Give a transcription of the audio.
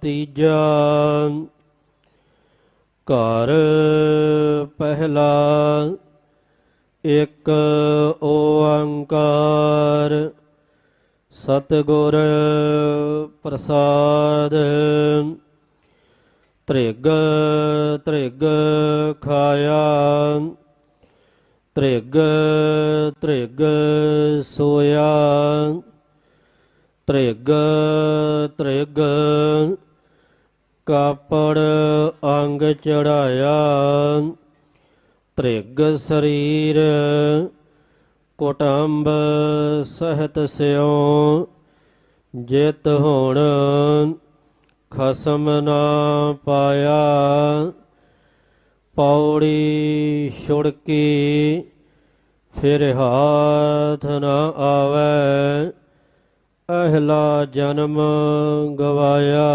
ਤੀਜਾ ਘਰ ਪਹਿਲਾ ਇੱਕ ਓੰਕਾਰ ਸਤਿਗੁਰ ਪ੍ਰਸਾਦ ਤ੍ਰਿਗ ਤ੍ਰਿਗ ਖਾਇਆ ਤ੍ਰਿਗ ਤ੍ਰਿਗ ਸੋਇਆ ਤ੍ਰਿਗ ਤ੍ਰਿਗ। ਕਾਪੜ ਅੰਗ ਚੜਾਇਆ, ਤ੍ਰਿਗ ਸਰੀਰ। ਕੁਟੰਬ ਸਹਿਤ ਸਿਉ, ਜਿਤ ਹੁਣ ਖਸਮ ਨਾ ਪਾਇਆ। ਪੌੜੀ ਛੁੜਕੀ, ਫਿਰ ਹਾਥ ਨਾ ਆ ਅਹਲਾ ਜਨਮ ਗਵਾਇਆ।